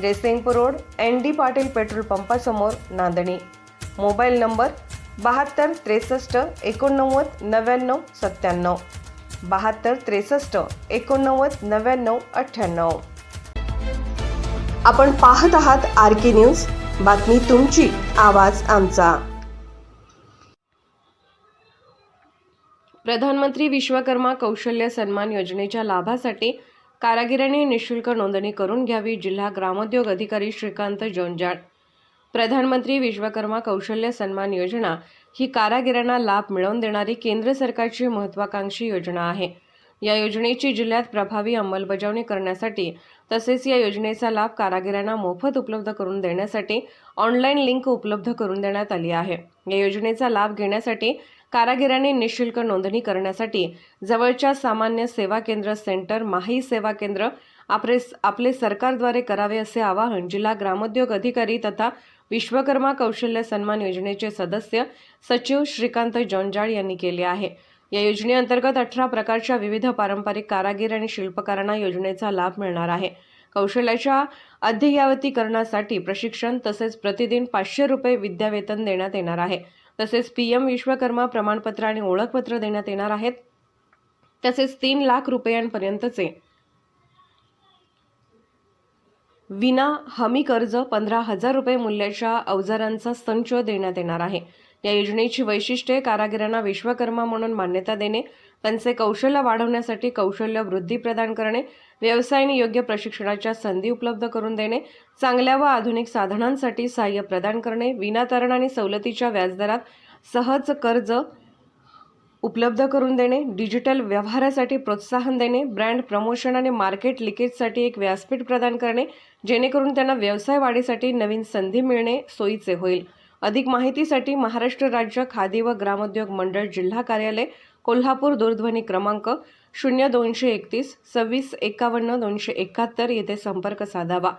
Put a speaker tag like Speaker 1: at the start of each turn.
Speaker 1: Jaysingpur road N D Patil petrol पंपासमोर Nandani. Mobile number बहात्तर त्रेसष्ट एकोणनव्वद नव्याण्णव सत्त्याण्णव. बहात्तर त्रेसष्ट एकोणनव्वद नव्याण्णव अठ्ठ्याण्णव. आपण पाहत आहात आर के न्यूज. बातमी तुमची आवाज आमचा. प्रधानमंत्री विश्वकर्मा कौशल्य सन्मान योजनेच्या लाभासाठी कारागिरांनी निशुल्क नोंदणी करून घ्यावी जिल्हा ग्रामोद्योग अधिकारी श्रीकांत जोंजाळ. प्रधानमंत्री विश्वकर्मा कौशल्य सन्मान योजना ही कारागिरांना लाभ मिळवून देणारी केंद्र सरकारची महत्वाकांक्षी योजना आहे. या योजनेची जिल्ह्यात प्रभावी अंमलबजावणी करण्यासाठी तसेच या योजनेचा लाभ कारागिरांना मोफत उपलब्ध करून देण्यासाठी ऑनलाईन लिंक उपलब्ध करून देण्यात आली आहे. या योजनेचा लाभ घेण्यासाठी कारागिरांनी निशुल्क नोंदणी करण्यासाठी जवळच्या सामान्य सेवा केंद्र सेंटर माही सेवा केंद्र आपले आपले सरकारद्वारे करावे असे आवाहन जिल्हा ग्रामोद्योग अधिकारी तथा विश्वकर्मा कौशल्य सन्मान योजनेचे सदस्य सचिव श्रीकांत जोंजाळ यांनी केले आहे. या योजनेअंतर्गत अठरा प्रकारच्या विविध पारंपरिक कारागीर आणि शिल्पकारांना योजनेचा लाभ मिळणार आहे. कौशल्याच्या अद्ययावतीकरणासाठी प्रशिक्षण तसेच प्रतिदिन पाचशे रुपये विद्यावेतन देण्यात येणार आहे. तसेच पी एम विश्वकर्मा प्रमाणपत्र आणि ओळखपत्र देण्यात येणार आहेत. तसेच तीन लाख रुपयांपर्यंतचे विना हमी कर्ज पंधरा हजार रुपये मूल्याच्या अवजारांचा संच देण्यात येणार आहे. या योजनेची वैशिष्ट्ये कारागिरांना विश्वकर्मा म्हणून मान्यता देणे त्यांचे कौशल्य वाढवण्यासाठी कौशल्य वृद्धी प्रदान करणे व्यवसायाने योग्य प्रशिक्षणाच्या संधी उपलब्ध करून देणे चांगल्या व आधुनिक साधनांसाठी सहाय्य प्रदान करणे विनातारण आणि सवलतीच्या व्याजदरात सहज कर्ज उपलब्ध करून देणे डिजिटल व्यवहारासाठी प्रोत्साहन देणे ब्रँड प्रमोशन आणि मार्केट लिकेजसाठी एक व्यासपीठ प्रदान करणे जेणेकरून त्यांना व्यवसाय वाढीसाठी नवीन संधी मिळणे सोयीचे होईल. अधिक माहितीसाठी महाराष्ट्र राज्य खादी व ग्रामोद्योग मंडळ जिल्हा कार्यालय कोल्हापूर दूरध्वनी क्रमांक शून्य दोनशे एकतीस सव्वीस एकावन्न दोनशे एकाहत्तर येथे संपर्क साधावा.